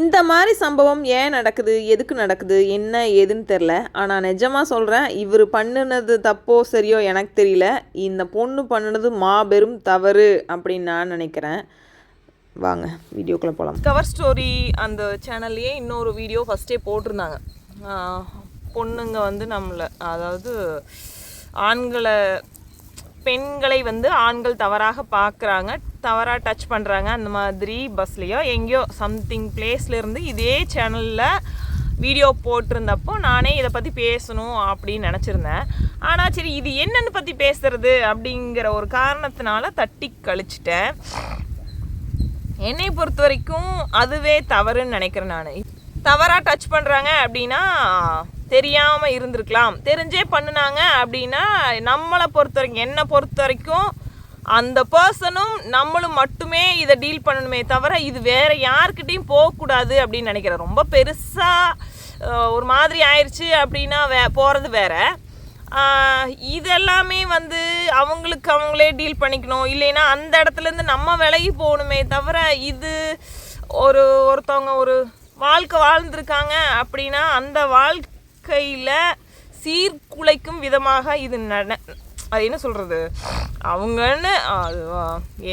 இந்த மாதிரி சம்பவம் ஏன் நடக்குது? எதுக்கு நடக்குது? என்ன ஏதுன்னு தெரில ஆனால் நிஜமாக சொல்கிறேன் இவர் பண்ணினது தப்போ சரியோ எனக்கு தெரியல. இந்த பொண்ணு பண்ணினது மாபெரும் தவறு அப்படின்னு நான் நினைக்கிறேன். வாங்க வீடியோக்குள்ளே போகலாம் கவர் ஸ்டோரி அந்த சேனல்லையே இன்னொரு வீடியோ ஃபஸ்ட்டே போட்டிருந்தாங்க. பொண்ணுங்க வந்து நம்மளை அதாவது ஆண்களை பெண்களை வந்து ஆண்கள் தவறாக பார்க்குறாங்க தவறாக டச் பண்ணுறாங்க அந்த மாதிரி பஸ்லேயோ எங்கேயோ சம்திங் இருந்து இதே சேனலில் வீடியோ போட்டிருந்தப்போ நானே இதை பற்றி பேசணும் அப்படின்னு நினச்சிருந்தேன். ஆனால் சரி இது என்னென்னு பற்றி பேசுறது அப்படிங்கிற ஒரு காரணத்தினால தட்டி கழிச்சிட்டேன். என்னை பொறுத்த வரைக்கும் அதுவே தவறுன்னு நினைக்கிறேன் நான். தவறாக டச் பண்ணுறாங்க அப்படின்னா தெரியாமல் இருந்திருக்கலாம். தெரிஞ்சே பண்ணுனாங்க அப்படின்னா நம்மளை பொறுத்த வரைக்கும் என்னை பொறுத்த வரைக்கும் அந்த பர்சனும் நம்மளும் மட்டுமே இதை டீல் பண்ணணுமே தவிர இது வேற யார்கிட்டயும் போகக்கூடாது அப்படின்னு நினைக்கிறேன். ரொம்ப பெருசாக ஒரு மாதிரி ஆயிடுச்சு அப்படின்னா வே போகிறது வேற. இதெல்லாமே வந்து அவங்களுக்கு அவங்களே டீல் பண்ணிக்கணும். இல்லைன்னா அந்த இடத்துலேருந்து நம்ம விலகி போகணுமே தவிர இது ஒரு ஒருத்தவங்க ஒரு வாழ்க்கை வாழ்ந்திருக்காங்க அப்படின்னா அந்த வாழ்க்கையில் சீர்குலைக்கும் விதமாக இது நட அது என்ன சொல்கிறது அவங்கன்னு அது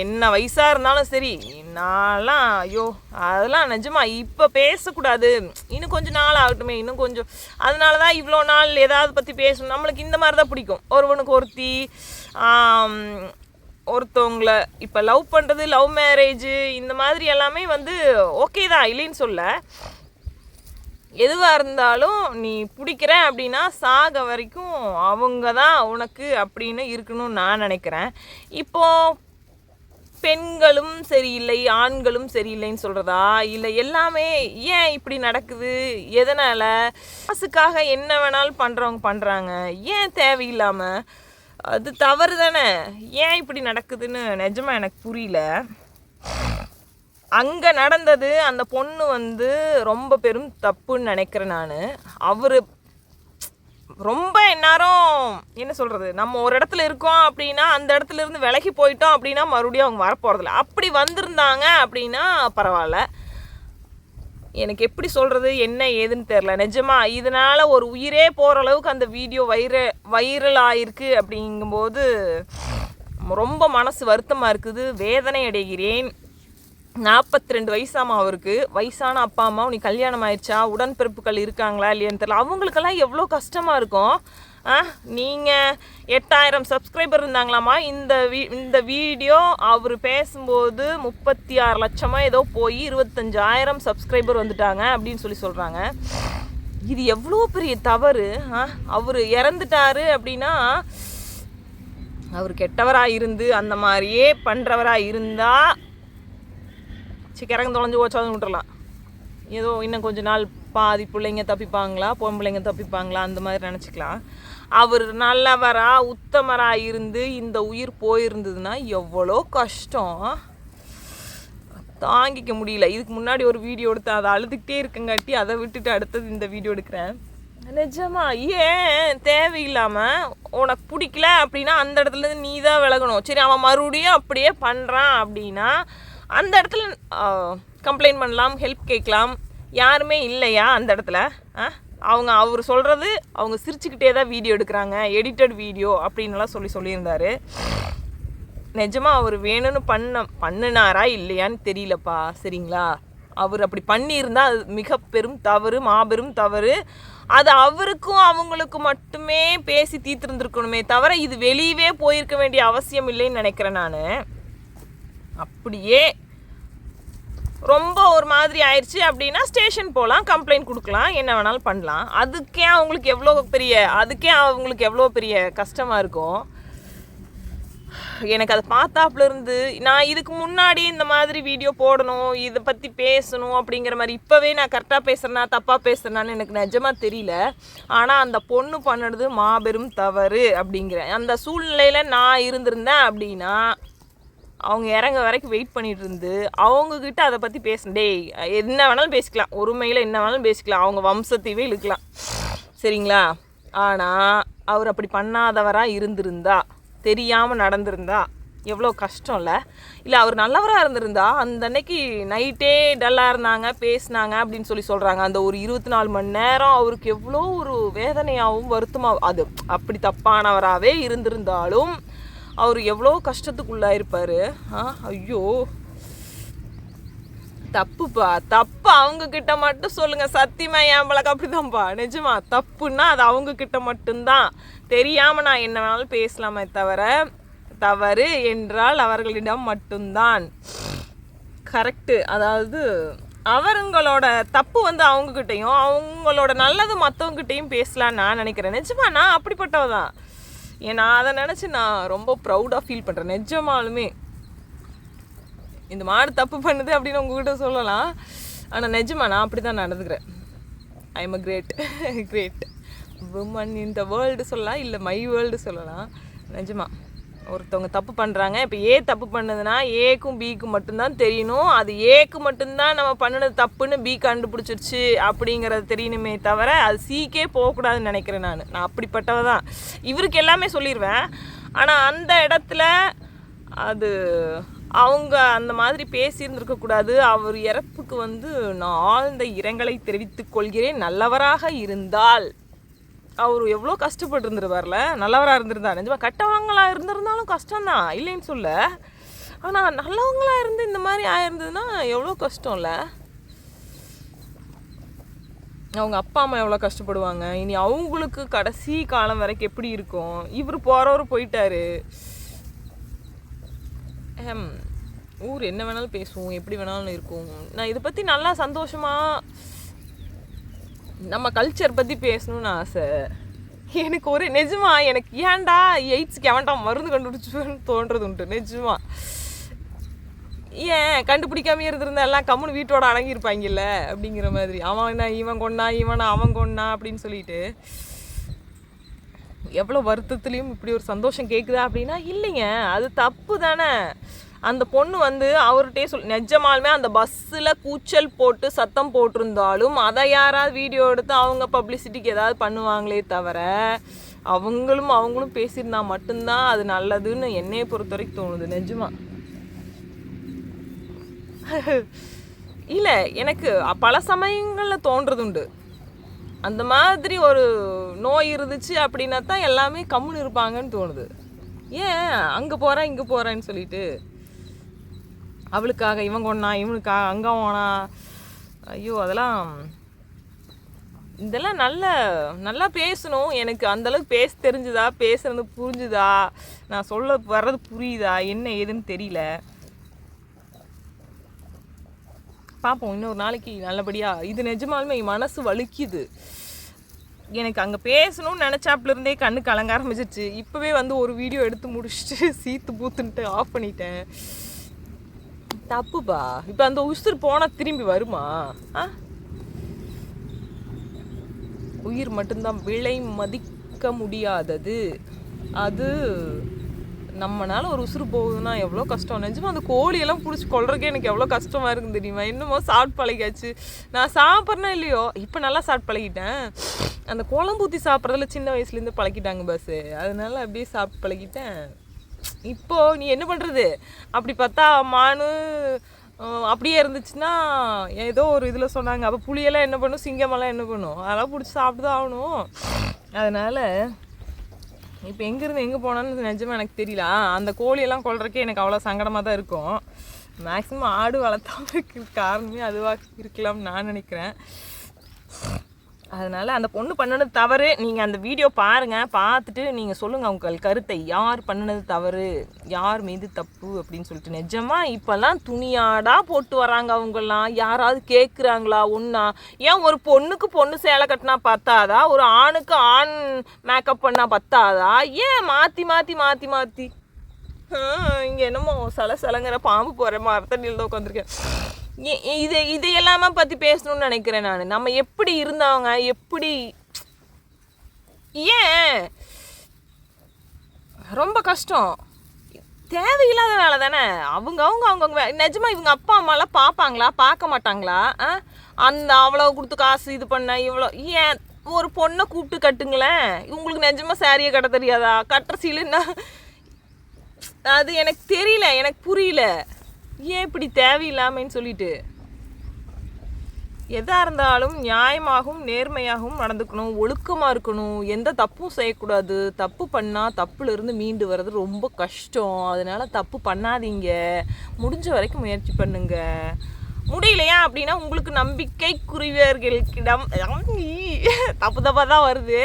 என்ன வயசாக இருந்தாலும் சரி நான்லாம் ஐயோ அதெல்லாம் நிஜமா இப்போ பேசக்கூடாது. இன்னும் கொஞ்சம் நாள் ஆகட்டுமே இன்னும் கொஞ்சம். அதனால தான் இவ்வளோ நாள் ஏதாவது பற்றி பேசணும். நம்மளுக்கு இந்த மாதிரி தான் பிடிக்கும். ஒருவனுக்கு ஒருத்தி ஒருத்தவங்களை ஒருத்தவங்கள இப்போ லவ் பண்ணுறது லவ் மேரேஜு இந்த மாதிரி எல்லாமே வந்து ஓகே தான் இல்லைன்னு சொல்ல. எதுவாக இருந்தாலும் நீ பிடிக்கிற அப்படின்னா சாக வரைக்கும் அவங்க தான் உனக்கு அப்படின்னு இருக்கணும்னு நான் நினைக்கிறேன். இப்போது பெண்களும் சரியில்லை ஆண்களும் சரியில்லைன்னு சொல்கிறதா இல்லை எல்லாமே ஏன் இப்படி நடக்குது? எதனால்? காசுக்காக என்ன வேணாலும் பண்ணுறவங்க பண்ணுறாங்க ஏன் தேவையில்லாமல் அது தவறு தானே ஏன் இப்படி நடக்குதுன்னு நிஜமாக எனக்கு புரியல. அங்கே நடந்தது அந்த பொண்ணு வந்து ரொம்ப பெரும் தப்புன்னு நினைக்கிறேன் நான். அவர் ரொம்ப எந்நேரம் என்ன சொல்கிறது நம்ம ஒரு இடத்துல இருக்கோம் அப்படின்னா அந்த இடத்துல இருந்து விலகி போயிட்டோம் அப்படின்னா மறுபடியும் அவங்க வரப்போகிறதில்ல அப்படி வந்திருந்தாங்க அப்படின்னா பரவாயில்ல. எனக்கு எப்படி சொல்கிறது என்ன ஏதுன்னு தெரில நிஜமா இதனால் ஒரு உயிரே போகிற அளவுக்கு அந்த வீடியோ வைர வைரல் ஆயிருக்கு அப்படிங்கும்போது ரொம்ப மனசு வருத்தமாக இருக்குது. வேதனை அடைகிறேன். நாற்பத்தி ரெண்டு வயசாமா அவருக்கு. வயசான அப்பா அம்மா உனக்கு கல்யாணம் ஆயிடுச்சா? உடன்பிறப்புகள் இருக்காங்களா இல்லையான்னு தெரியல. அவங்களுக்கெல்லாம் எவ்வளோ கஷ்டமாக இருக்கும்? ஆ நீங்கள் எட்டாயிரம் சப்ஸ்கிரைபர் இருந்தாங்களாமா? இந்த வீ இந்த வீடியோ அவர் பேசும்போது முப்பத்தி ஆறு லட்சமாக ஏதோ போய் இருபத்தஞ்சாயிரம் சப்ஸ்கிரைபர் வந்துட்டாங்க அப்படின்னு சொல்லி சொல்கிறாங்க இது எவ்வளோ பெரிய தவறு? ஆ அவர் இறந்துட்டாரு அப்படின்னா அவர் கெட்டவராக இருந்து அந்த மாதிரியே பண்ணுறவராக இருந்தால் சரி கிறங்க தொலைஞ்சு போச்சாலும் விட்டுறலாம். ஏதோ இன்னும் கொஞ்ச நாள் பாதி பிள்ளைங்க தப்பிப்பாங்களா பொம்பளைங்க தப்பிப்பாங்களா அந்த மாதிரி நினச்சிக்கலாம். அவர் நல்லவரா உத்தமரா இருந்து இந்த உயிர் போயிருந்ததுன்னா எவ்வளோ கஷ்டம். தாங்கிக்க முடியல. இதுக்கு முன்னாடி ஒரு வீடியோ எடுத்தேன். அதை அழுதுகிட்டே இருக்கங்காட்டி அதை விட்டுட்டு அடுத்தது இந்த வீடியோ எடுக்கிறேன். நிஜமா? ஏன்? தேவையில்லாமல் உனக்கு பிடிக்கல அப்படின்னா அந்த இடத்துல இருந்து நீ தான் விலகணும். சரி அவன் மறுபடியும் அப்படியே பண்ணுறான் அப்படின்னா அந்த இடத்துல கம்ப்ளைண்ட் பண்ணலாம் ஹெல்ப் கேட்கலாம். யாருமே இல்லையா அந்த இடத்துல? ஆ? அவங்க அவர் சொல்கிறது அவங்க சிரிச்சுக்கிட்டே தான் வீடியோ எடுக்கிறாங்க எடிட்டட் வீடியோ அப்படின்லாம் சொல்லி சொல்லியிருந்தாரு. நிஜமாக அவர் வேணும்னு பண்ண பண்ணினாரா இல்லையான்னு தெரியலப்பா சரிங்களா? அவர் அப்படி பண்ணியிருந்தால் அது மிக பெரும் தவறு மாபெரும் தவறு. அது அவருக்கும் அவங்களுக்கு மட்டுமே பேசி தீர்த்திருந்துருக்கணுமே தவிர இது வெளியவே போயிருக்க வேண்டிய அவசியம் இல்லைன்னு நினைக்கிறேன் நான். அப்படியே ரொம்ப ஒரு மாதிரி ஆயிடுச்சு அப்படின்னா ஸ்டேஷன் போகலாம் கம்ப்ளைண்ட் கொடுக்கலாம் என்ன வேணாலும் பண்ணலாம். அதுக்கே அவங்களுக்கு எவ்வளோ பெரிய அதுக்கே அவங்களுக்கு எவ்வளோ பெரிய கஷ்டமாக இருக்கும். எனக்கு அதை பார்த்தாப்புலேருந்து நான் இதுக்கு முன்னாடி இந்த மாதிரி வீடியோ போடணும் இதை பற்றி பேசணும் அப்படிங்கிற மாதிரி இப்போவே நான் கரெக்டாக பேசுகிறேனா தப்பாக பேசுகிறேனான்னு எனக்கு நிஜமாக தெரியல. ஆனால் அந்த பொண்ணு பண்ணுறது மாபெரும் தவறு அப்படிங்கிறேன் அந்த சூழ்நிலையில் நான் இருந்திருந்தேன் அப்படின்னா அவங்க இறங்க வரைக்கும் வெயிட் பண்ணிட்டு இருந்து அவங்கக்கிட்ட அதை பற்றி பேசணும். டேய் என்ன வேணாலும் பேசிக்கலாம். ஒருமையில் என்ன வேணாலும் பேசிக்கலாம். அவங்க வம்சத்தையே இழுக்கலாம். சரிங்களா? ஆனால் அவர் அப்படி பண்ணாதவராக இருந்திருந்தா தெரியாமல் நடந்திருந்தா எவ்வளோ கஷ்டம் இல்லை அவர் நல்லவராக இருந்திருந்தா அந்த அன்னைக்கு நைட்டே டல்லாக இருந்தாங்க பேசினாங்க அப்படின்னு சொல்லி சொல்கிறாங்க அந்த ஒரு இருபத்தி நாலு மணி நேரம் அவருக்கு எவ்வளோ ஒரு வேதனையாகவும் வருத்தமாக அது அப்படி தப்பானவராகவே இருந்திருந்தாலும் அவர் எவ்வளோ கஷ்டத்துக்குள்ளாயிருப்பார்? ஆ ஐயோ. தப்புப்பா தப்பு அவங்க கிட்ட மட்டும் சொல்லுங்க. சத்தியமா என் பழக்கம் அப்படிதான்ப்பா நிஜமா தப்புன்னா அது அவங்க கிட்ட மட்டும்தான். தெரியாம நான் என்ன வேணாலும் பேசலாமே தவிர தவறு என்றால் அவர்களிடம் மட்டும்தான். கரெக்டு அதாவது அவருங்களோட தப்பு வந்து அவங்கக்கிட்டையும் அவங்களோட நல்லது மற்றவங்ககிட்டையும் பேசலான்னு நான் நினைக்கிறேன். நிஜமா நான் அப்படிப்பட்டவ தான் ஏன்னா அதை நினச்சி நான் ரொம்ப ப்ரௌடாக ஃபீல் பண்ணுறேன் நிஜமாலுமே. இந்த மாடு தப்பு பண்ணுது அப்படின்னு உங்ககிட்ட சொல்லலாம். ஆனால் நிஜமா நான் அப்படி தான் நடந்துக்கிறேன். I am a great great woman இந்த வேர்ல்டு சொல்லலாம் இல்லை மை வேர்ல்டு சொல்லலாம். நிஜமா. ஒருத்தவங்க தப்பு பண்ணுறாங்க இப்போ ஏ தப்பு பண்ணுதுன்னா ஏக்கும் பிக்கும் மட்டும்தான் தெரியணும். அது ஏக்கு மட்டும்தான் நம்ம பண்ணினது தப்புன்னு பி கண்டுபிடிச்சிருச்சு அப்படிங்கிறது தெரியணுமே தவிர அது சிக்கே போகக்கூடாதுன்னு நினைக்கிறேன் நான். நான் அப்படிப்பட்டவ தான். இவருக்கு எல்லாமே சொல்லிடுவேன் ஆனால் அந்த இடத்துல அது அவங்க அந்த மாதிரி பேசியிருந்திருக்கக்கூடாது. அவர் இறப்புக்கு வந்து நான் ஆழ்ந்த இரங்கலை தெரிவித்துக் கொள்கிறேன். நல்லவராக இருந்தால். அவர் எவ்வளோ கஷ்டப்பட்டு இருந்துருவார்ல நல்லவராக இருந்திருந்தா. நிஜமாக கட்டவங்களாக இருந்திருந்தாலும் கஷ்டம்தான் இல்லைன்னு சொல்ல. ஆனால் நல்லவங்களாக இருந்து இந்த மாதிரி ஆயிருந்ததுன்னா எவ்வளோ கஷ்டம்ல? அவங்க அப்பா அம்மா எவ்வளோ கஷ்டப்படுவாங்க? இனி அவங்களுக்கு கடைசி காலம் வரைக்கும் எப்படி இருக்கும்? இவர் போகிறவர் போயிட்டாரு. ஹம், ஊர் என்ன வேணாலும் பேசுவோம். எப்படி வேணாலும் இருக்கும். நான் இதை பற்றி நல்லா சந்தோஷமாக நம்ம கல்ச்சர் பற்றி பேசணும்னு ஆசை. எனக்கு ஒரு நிஜமா எனக்கு ஏன்டா எய்ட்ஸ்க்கு எவன்டா மருந்து கண்டுபிடிச்சுன்னு தோன்றது உண்டு நிஜமா. ஏன் கண்டுபிடிக்காம இருந்திருந்தா எல்லாம் கம்முன்னு வீட்டோட அடங்கியிருப்பாங்கல்ல? அப்படிங்கிற மாதிரி. அவன் என்ன இவன் கொண்டா இவனா அவன் கொண்டா அப்படின்னு சொல்லிட்டு. எவ்வளோ வருத்தத்துலேயும் இப்படி ஒரு சந்தோஷம் கேட்குதா அப்படின்னா இல்லைங்க. அது தப்பு தானே. அந்த பொண்ணு வந்து அவர்கிட்டே சொல் நிஜமாலுமே அந்த பஸ்ஸில் கூச்சல் போட்டு சத்தம் போட்டிருந்தாலும் அதை யாராவது வீடியோ எடுத்து அவங்க பப்ளிசிட்டிக்கு ஏதாவது பண்ணுவாங்களே தவிர அவங்களும் அவங்களும் பேசியிருந்தா மட்டும்தான் அது நல்லதுன்னு என்னையை பொறுத்த வரைக்கும் தோணுது நிஜமா. இல்லை எனக்கு பல சமயங்களில் தோன்றதுண்டு அந்த மாதிரி ஒரு நோய் இருந்துச்சு அப்படின்னா தான் எல்லாமே கம்முன்னு இருப்பாங்கன்னு தோணுது. ஏன் அங்கே போகிறேன் இங்கே போகிறேன்னு சொல்லிட்டு அவளுக்காக இவன் கொண்டா இவனுக்காக அங்கே ஓனா ஐயோ அதெல்லாம் இதெல்லாம் நல்ல நல்லா பேசணும். எனக்கு அந்தளவுக்கு பேச தெரிஞ்சுதா? பேசுறது புரிஞ்சுதா? நான் சொல்ல வர்றது புரியுதா? என்ன ஏதுன்னு தெரியல. பார்ப்போம் இன்னொரு நாளைக்கு நல்லபடியாக இது நிஜமாலுமே என் மனசு வலிக்குது. எனக்கு அங்கே பேசணும்னு நினச்சாப்புல இருந்தே கண்ணு கலங்க ஆரம்பிச்சிருச்சு இப்போவே வந்து ஒரு வீடியோ எடுத்து முடிச்சுட்டு சீத்து பூத்துன்ட்டு ஆஃப் பண்ணிட்டேன். தப்புப்பா. இப்போ அந்த உசுர் போனால் திரும்பி வருமா? ஆ? உயிர் மட்டும்தான் விலை மதிக்க முடியாதது. அது நம்மனால ஒரு உசுறு போகுதுன்னா எவ்வளோ கஷ்டம்? நிஜமா அந்த கோழியெல்லாம் பிடிச்சி கொள்றதுக்கே எனக்கு எவ்வளோ கஷ்டமாக இருக்குது தெரியுமா? இன்னமும் சாப்பிட்டு பழகியாச்சு. நான் சாப்பிட்றேனோ இல்லையோ? இப்போ நல்லா சாப்பிட்டு பழகிட்டேன். அந்த குழம்பு ஊற்றி சாப்பிட்றதுல சின்ன வயசுலேருந்து பழகிட்டாங்க பஸ்ஸு அதனால அப்படியே சாப்பிட்டு பழகிட்டேன். இப்போ நீ என்ன பண்ணுறது அப்படி பார்த்தா மானு அப்படியே இருந்துச்சுன்னா ஏதோ ஒரு இதில் சொன்னாங்க. அப்போ புளியெல்லாம் என்ன பண்ணும்? சிங்கமெல்லாம் என்ன பண்ணும்? அதெல்லாம் பிடிச்சி சாப்பிட்டு தான் ஆகணும். அதனால் இப்போ எங்கேருந்து எங்கே போனான்னு நிஜமாக எனக்கு தெரியல. அந்த கோழியெல்லாம் கொள்றதுக்கே எனக்கு அவ்வளோ சங்கடமாக தான் இருக்கும். மேக்ஸிமம் ஆடு வளர்த்தாம இருக்கிற காரணமே அதுவாக இருக்கலாம்னு நான் நினைக்கிறேன். அதனால் அந்த பொண்ணு பண்ணினது தவறு. நீங்கள் அந்த வீடியோ பாருங்கள் பார்த்துட்டு நீங்கள் சொல்லுங்கள் உங்கள் கருத்தை. யார் பண்ணினது தவறு? யார் மீது தப்பு? அப்படின்னு சொல்லிட்டு. நிஜமாக இப்போல்லாம் துணியாடாக போட்டு வராங்க அவங்கெல்லாம். யாராவது கேட்குறாங்களா ஒன்றா ஏன் ஒரு பொண்ணுக்கு பொண்ணு சேலை கட்டினா பத்தாதா? ஒரு ஆணுக்கு ஆண் மேக்கப் பண்ணால் பத்தாதா? ஏன் மாற்றி மாற்றி மாற்றி மாற்றி இங்கே என்னமோ சில சிலங்கிற பாம்பு போகிற மரத்தண்ணியில் தான் உட்காந்துருக்கேன். இது இது எல்லாமே பற்றி பேசணும்னு நினைக்கிறேன் நான். நம்ம எப்படி இருந்தவங்க எப்படி ஏன் ரொம்ப கஷ்டம். தேவையில்லாத வேலை தானே. அவங்க அவங்க அவங்க நிஜமா இவங்க அப்பா அம்மாலாம் பார்ப்பாங்களா? பார்க்க மாட்டாங்களா? ஆ? அந்த அவ்வளோ கொடுத்து காசு இது பண்ண இவ்வளோ ஏன் ஒரு பொண்ணை கூப்பிட்டு கட்டுங்களேன். உங்களுக்கு நிஜமா சாரியை கட்ட தெரியாதா? கட்டுற சீலுன்னா அது எனக்கு தெரியல எனக்கு புரியல. ஏன் இப்படி தேவையில்லாமன்னு சொல்லிட்டு? எதாக இருந்தாலும் நியாயமாகவும் நேர்மையாகவும் நடந்துக்கணும் ஒழுக்கமாக இருக்கணும். எந்த தப்பும் செய்யக்கூடாது. தப்பு பண்ணால் தப்புலேருந்து மீண்டு வர்றது ரொம்ப கஷ்டம். அதனால தப்பு பண்ணாதீங்க. முடிஞ்ச வரைக்கும் முயற்சி பண்ணுங்க. முடியலையா அப்படின்னா உங்களுக்கு நம்பிக்கைக்குரியவர்களிடம் தப்பு தப்பாக தான் வருது.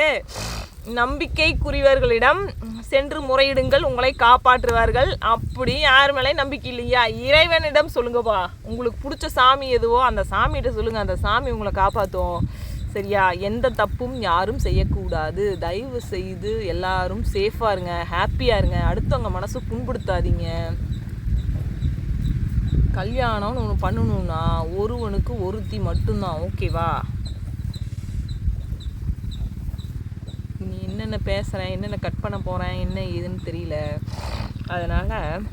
நம்பிக்கைக்குரியவர்களிடம் சென்று முறையிடுங்கள் உங்களை காப்பாற்றுவார்கள். அப்படி யார் மேலே நம்பிக்கை இல்லையா? இறைவனிடம் சொல்லுங்கப்பா. உங்களுக்கு பிடிச்ச சாமி எதுவோ அந்த சாமிகிட்ட சொல்லுங்க. அந்த சாமி உங்களை காப்பாற்றும் சரியா? எந்த தப்பும் யாரும் செய்யக்கூடாது. தயவு செய்து எல்லாரும் சேஃபாக இருங்க. ஹாப்பியாக இருங்க. அடுத்தவங்க மனசு புண்படுத்தாதீங்க. கல்யாணம்னு ஒன்று பண்ணணும்னா ஒருவனுக்கு ஒருத்தி மட்டும்தான். ஓகேவா நீ என்னென்ன பேசுகிறேன் என்னென்ன கட் பண்ண போகிறேன் என்ன ஏதுன்னு தெரியல. அதனால்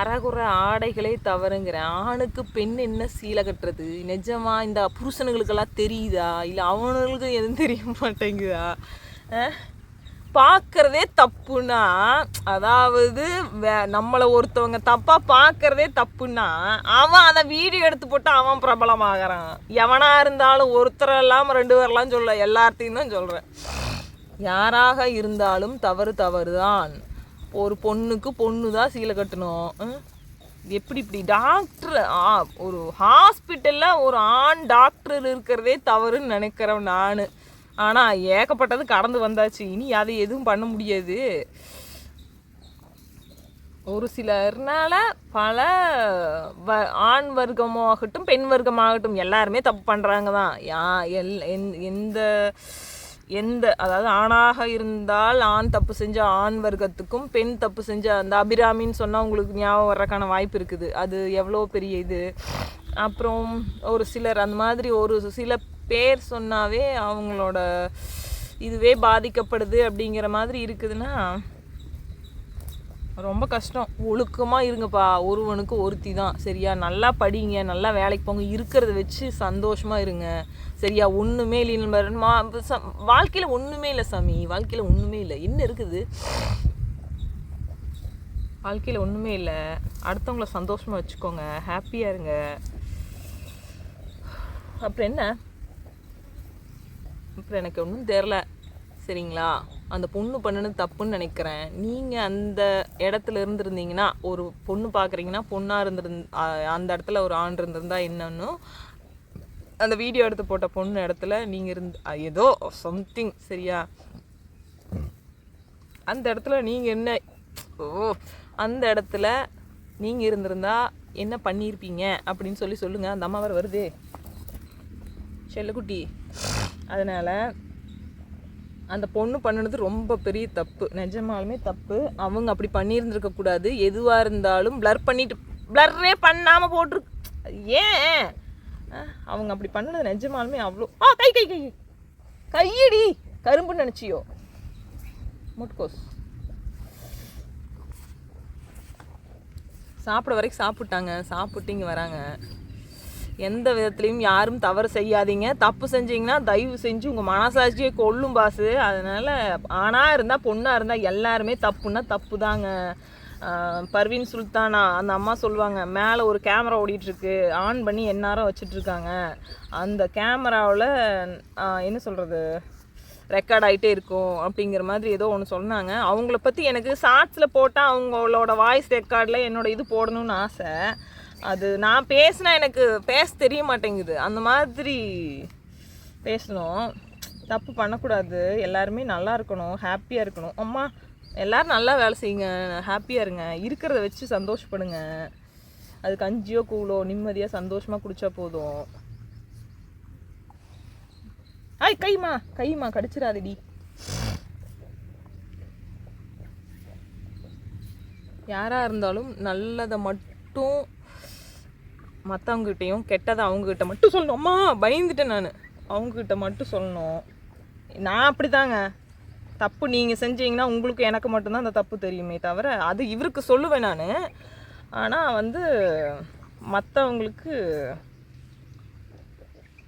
அறகுற ஆடைகளே தவறுங்கிறேன். ஆணுக்கு பெண் என்ன சீலை கட்டுறது? நிஜமா இந்த புருஷனுங்களுக்கெல்லாம் தெரியுதா? இல்லை அவனுங்களுக்கு எதுவும் தெரிய மாட்டேங்குதா? பார்க்கறதே தப்புனா அதாவது வே- நம்மளை ஒருத்தவங்க தப்பாக பார்க்கறதே தப்புனா அவன் அதை வீடியோ எடுத்து போட்டு அவன் பிரபலமாகறான். எவனா இருந்தாலும் ஒருத்தர் இல்லாமல் ரெண்டு பேர்லாம் சொல்ல எல்லாத்தையும் தான் சொல்கிறேன் யாராக இருந்தாலும் தவறு தவறு தான் ஒரு பொண்ணுக்கு பொண்ணு தான் சீலை கட்டணும். எப்படி இப்படி டாக்டர் ஒரு ஹாஸ்பிட்டலில் ஒரு ஆண் டாக்டர் இருக்கிறதே தவறுன்னு நினைக்கிறேன் நான். ஆனால் ஏகப்பட்டது கடந்து வந்தாச்சு. இனி அதை எதுவும் பண்ண முடியாது. ஒரு சிலர்னால பல வ ஆண் வர்க்கமாகட்டும் பெண் வர்க்கமாகட்டும் எல்லாருமே தப்பு பண்ணுறாங்க தான். யா எல் எந்- எந்த எந்த அதாவது ஆணாக இருந்தால் ஆண் தப்பு செஞ்ச ஆண் வர்க்கத்துக்கும் பெண் தப்பு செஞ்ச அந்த அபிராமின்னு சொன்னால் உங்களுக்கு ஞாபகம் வர்றதுக்கான வாய்ப்பு இருக்குது. அது எவ்வளோ பெரிய இது. அப்புறம் ஒரு சிலர் அந்த மாதிரி ஒரு சில பேர் சொன்னாவே அவங்களோட இதுவே பாதிக்கப்படுது அப்படிங்கிற மாதிரி இருக்குதுன்னா ரொம்ப கஷ்டம். ஒழுக்கமாக இருங்கப்பா. ஒருவனுக்கு ஒருத்தி தான் சரியா? நல்லா படிங்க. நல்லா வேலைக்கு போங்க. இருக்கிறத வச்சு சந்தோஷமாக இருங்க. சரியா? ஒன்றுமே இல்லை. வாழ்க்கையில் ஒன்றுமே இல்லை சாமி. வாழ்க்கையில் ஒன்றுமே இல்லை. என்ன இருக்குது? வாழ்க்கையில் ஒன்றுமே இல்லை. அடுத்தவங்கள சந்தோஷமாக வச்சுக்கோங்க. ஹாப்பியாக இருங்க. அப்புறம் என்ன? அப்புறம் எனக்கு ஒன்றும் தெரில சரிங்களா? அந்த பொண்ணு பண்ணுனது தப்புன்னு நினைக்கிறேன். நீங்கள் அந்த இடத்துல இருந்திருந்தீங்கன்னா ஒரு பொண்ணு பார்க்குறீங்கன்னா பொண்ணாக இருந்திருந் அந்த இடத்துல ஒரு ஆண் இருந்திருந்தா என்னன்னு அந்த வீடியோ எடுத்து போட்ட பொண்ணு இடத்துல நீங்கள் இருந்து ஏதோ சம்திங் சரியா? அந்த இடத்துல நீங்கள் என்ன ஓ அந்த இடத்துல நீங்கள் இருந்திருந்தா என்ன பண்ணியிருப்பீங்க? அப்படின்னு சொல்லி சொல்லுங்கள் அந்த அம்மா வேறு வருதே. செல்லக்குட்டி. அதனால் அந்த பொண்ணு பண்ணுனது ரொம்ப பெரிய தப்பு. நிஜமாலுமே தப்பு. அவங்க அப்படி பண்ணியிருந்துருக்க கூடாது. எதுவாக இருந்தாலும் ப்ளர் பண்ணிட்டு ப்ளர்ரே பண்ணாமல் போட்டிரு ஏன்? அவங்க அப்படி பண்ணது நிஜமாலுமே அவ்வளோ ஆ கை கை கை. கையடி கரும்புன்னு நினச்சியோ? முட்கோஸ். சாப்பிட வரைக்கும் சாப்பிட்டாங்க. சாப்பிட்டு இங்கே வராங்க. எந்த விதத்துலையும் யாரும் தவறு செய்யாதீங்க. தப்பு செஞ்சீங்கன்னா தயவு செஞ்சு உங்கள் மனசாட்சியை கொல்லும் பாசு. அதனால் ஆணாக இருந்தால் பொண்ணாக இருந்தால் எல்லாருமே தப்புன்னா தப்பு தாங்க பர்வீன் சுல்தானா அந்த அம்மா சொல்லுவாங்க மேலே ஒரு கேமரா ஓடிட்டுருக்கு ஆன் பண்ணி எந்நேரம் வச்சிட்ருக்காங்க அந்த கேமராவில் என்ன சொல்கிறது ரெக்கார்ட் ஆகிட்டே இருக்கும் அப்படிங்கிற மாதிரி ஏதோ ஒன்று சொன்னாங்க. அவங்கள பற்றி எனக்கு ஷார்ட்ஸில் போட்டால் அவங்களோட வாய்ஸ் ரெக்கார்டில் என்னோடய இது போடணும்னு ஆசை. அது நான் பேசினா எனக்கு பேச தெரிய மாட்டேங்குது. அந்த மாதிரி பேசணும். தப்பு பண்ணக்கூடாது. எல்லாருமே நல்லா இருக்கணும் ஹாப்பியாக இருக்கணும். அம்மா எல்லோரும் நல்லா வேலை செய்யுங்க ஹாப்பியாக இருங்க. இருக்கிறத வச்சு சந்தோஷப்படுங்க. அது கஞ்சியோ கூலோ நிம்மதியாக சந்தோஷமாக குடித்தா போதும். ஆய் கைமா கைமா கடிச்சிடாதடி. யாராக இருந்தாலும் நல்லதை மட்டும் மற்றவங்ககிட்டையும் கெட்டதை அவங்கக்கிட்ட மட்டும் சொல்லணும். அம்மா பயந்துட்டேன் நான். அவங்கக்கிட்ட மட்டும் சொல்லணும். நான் அப்படிதாங்க. தப்பு நீங்கள் செஞ்சீங்கன்னா உங்களுக்கு எனக்கு மட்டும்தான் அந்த தப்பு தெரியுமே தவிர அது இவருக்கு சொல்லுவேன் நான். ஆனால் வந்து மற்றவங்களுக்கு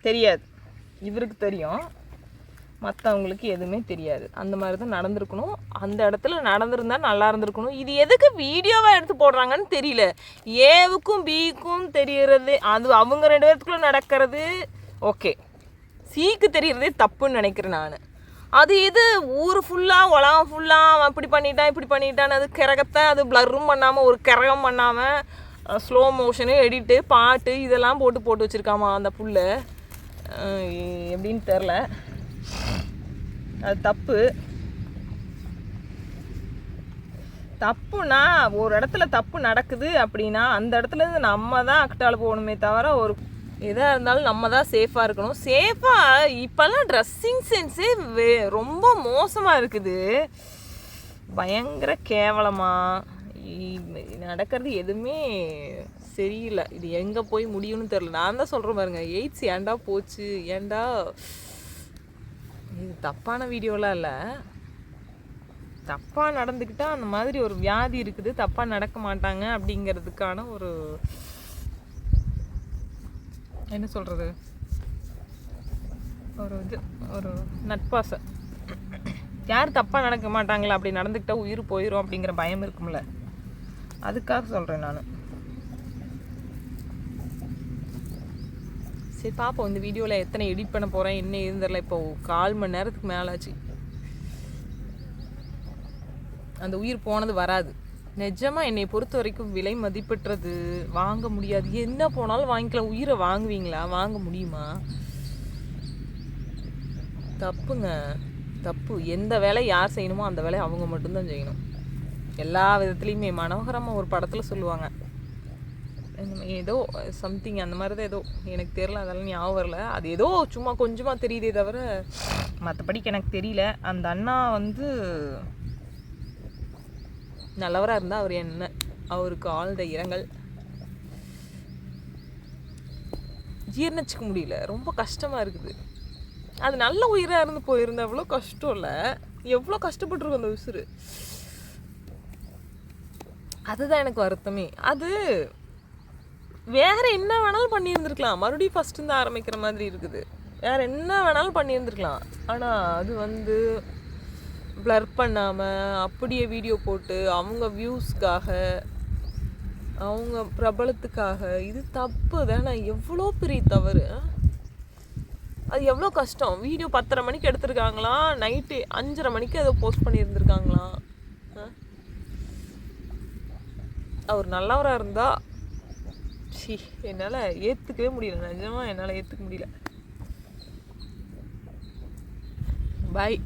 தெரியாது. இவருக்கு தெரியும். மற்றவங்களுக்கு எதுவுமே தெரியாது. அந்த மாதிரி தான் நடந்திருக்கணும். அந்த இடத்துல நடந்திருந்தா நல்லா இருந்திருக்கணும். இது எதுக்கு வீடியோவாக எடுத்து போடுறாங்கன்னு தெரியல. ஏவுக்கும் பிக்கும் தெரியறது அது அவங்க ரெண்டு பேர்த்துக்குள்ளே நடக்கிறது ஓகே சீக்கு தெரியறதே தப்புன்னு நினைக்கிறேன் நான். அது இது ஊர் ஃபுல்லாக உலகம் ஃபுல்லாக அப்படி இப்படி பண்ணிட்டான் இப்படி பண்ணிட்டான்னு அது கிரகத்தை அது ப்ளரும் பண்ணாமல் ஒரு கிரகம் பண்ணாமல் ஸ்லோ மோஷனு எடிட்டு பாட்டு இதெல்லாம் போட்டு போட்டு வச்சுருக்காமா அந்த புல்ல எப்படின்னு தெரில அது தப்பு. தப்புனா ஒரு இடத்துல தப்பு நடக்குது அப்படின்னா அந்த இடத்துல இருந்து நம்ம தான் அக்கட்டால் போகணுமே தவிர ஒரு எதாக இருந்தாலும் நம்ம தான் சேஃபாக இருக்கணும். சேஃபாக இப்போல்லாம் ட்ரெஸ்ஸிங் சென்ஸே வே ரொம்ப மோசமாக இருக்குது. பயங்கர கேவலமாக நடக்கிறது எதுவுமே சரியில்லை. இது எங்கே போய் முடியும்னு தெரில நான் தான் சொல்கிறேன் பாருங்க எய்ட்ஸ் ஏண்டா போச்சு? ஏன்டா இது தப்பான வீடியோலாம் இல்லை. தப்பாக நடந்துக்கிட்டால் அந்த மாதிரி ஒரு வியாதி இருக்குது தப்பாக நடக்க மாட்டாங்க அப்படிங்கிறதுக்கான ஒரு என்ன சொல்கிறது ஒரு இது ஒரு நட்பாசை. யார் தப்பாக நடக்க மாட்டாங்களா? அப்படி நடந்துக்கிட்டால் உயிர் போயிடும் அப்படிங்கிற பயம் இருக்கும்ல. அதுக்காக சொல்கிறேன் நான். சரி பார்ப்போம் இந்த வீடியோவில் எத்தனை எடிட் பண்ண போகிறேன் என்ன இருந்துடல இப்போ கால் மணி நேரத்துக்கு மேலே ஆச்சு அந்த உயிர் போனது வராது. நிஜமாக என்னை பொறுத்த வரைக்கும் விலை மதிப்பிட்டுறது வாங்க முடியாது. என்ன போனாலும் வாங்கிக்கலாம். உயிரை வாங்குவீங்களா? வாங்க முடியுமா? தப்புங்க. தப்பு. எந்த வேலை யார் செய்யணுமோ அந்த வேலையை அவங்க மட்டும்தான் செய்யணும். எல்லா விதத்துலேயுமே மனோகரமாக ஒரு படத்தில் சொல்லுவாங்க. ஏதோ சம்திங் அந்த மாதிரி தான் ஏதோ எனக்கு தெரில அதெல்லாம் ஞாபகம் வரல. அது ஏதோ சும்மா கொஞ்சமாக தெரியுதே தவிர மற்றபடிக்கு எனக்கு தெரியல. அந்த அண்ணா வந்து நல்லவராக இருந்தால் அவர் என்ன அவருக்கு ஆழ்ந்த இரங்கல். ஜீர்ணிச்சிக்க முடியல. ரொம்ப கஷ்டமாக இருக்குது. அது நல்ல உயிராக இருந்து போயிருந்த அவ்வளோ கஷ்டம் இல்லை. எவ்வளோ கஷ்டப்பட்டிருக்கும் அந்த உசுறு. அதுதான் எனக்கு வருத்தமே. அது வேற என்ன வேணாலும் பண்ணியிருந்துருக்கலாம். மறுபடியும் ஃபர்ஸ்ட் இருந்து ஆரம்பிக்கிற மாதிரி இருக்குது. வேற என்ன வேணாலும் பண்ணியிருந்துருக்கலாம். ஆனால் அது வந்து ப்ளர் பண்ணாமல் அப்படியே வீடியோ போட்டு அவங்க வியூஸ்க்காக அவங்க பிரபலத்துக்காக இது தப்பு தானே? எவ்வளோ பெரிய தவறு? ஆ? அது எவ்வளோ கஷ்டம்? வீடியோ பத்தரை மணிக்கு எடுத்திருக்காங்களாம் நைட்டு அஞ்சரை மணிக்கு அதை போஸ்ட் பண்ணியிருந்திருக்காங்களாம் ஆ? அவர் நல்லவராக இருந்தால் சி என்னால் ஏற்றுக்கவே முடியல. நிஜமாக என்னால் ஏற்றுக்க முடியல. பாய்